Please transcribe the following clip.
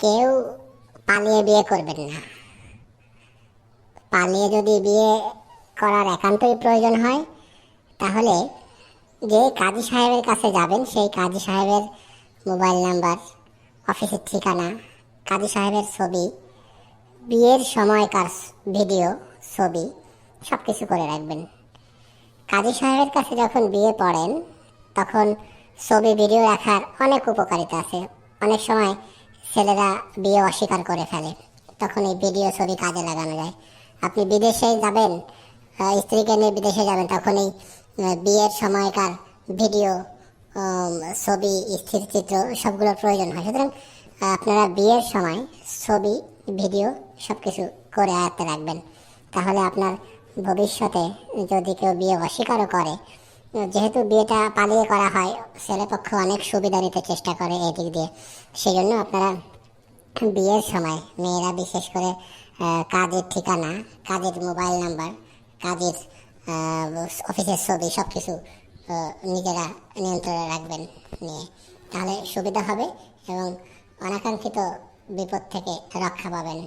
কেউ পালিয়ে বিয়ে করবেন না। পালিয়ে যদি বিয়ে করার একান্তই প্রয়োজন হয়, তাহলে যে কাজী সাহেবের কাছে যাবেন, সেই কাজী সাহেবের মোবাইল নাম্বার, অফিসের ঠিকানা, কাজী সাহেবের ছবি, বিয়ের সময়কার ভিডিও, ছবি সব কিছু করে রাখবেন। কাজী সাহেবের কাছে যখন বিয়ে পড়েন, তখন ছবি, ভিডিও রাখার অনেক উপকারিতা আছে। অনেক সময় ছেলেরা বিয়ে অস্বীকার করে ফেলে। তখন এই ভিডিও ছবি কাজে লাগানো যায়। আপনি বিদেশে যাবেন স্ত্রীকে নিয়ে বিদেশে যাবেন, তখন এই বিয়ের সময়কার ভিডিও ছবি, স্থির চিত্র সবগুলোর প্রয়োজন হয়। সুতরাং আপনারা বিয়ের সময় ছবি, ভিডিও সব কিছু করে আয়ত্তে রাখবেন। তাহলে আপনার ভবিষ্যতে যদি কেউ বিয়ে অস্বীকারও করে যেহেতু বিয়েটা পালিয়ে করা হয় ছেলেপক্ষ অনেক সুবিধা নিতে চেষ্টা করে এদিক দিয়ে। সেই জন্য আপনারা বিয়ের সময় মেয়েরা বিশেষ করে কাজের ঠিকানা, কাজের মোবাইল নাম্বার, কাজের অফিসের ছবি সব কিছু নিজেরা নিয়ন্ত্রণে রাখবেন নিয়ে। তাহলে সুবিধা হবে এবং অনাকাঙ্ক্ষিত বিপদ থেকে রক্ষা পাবেন।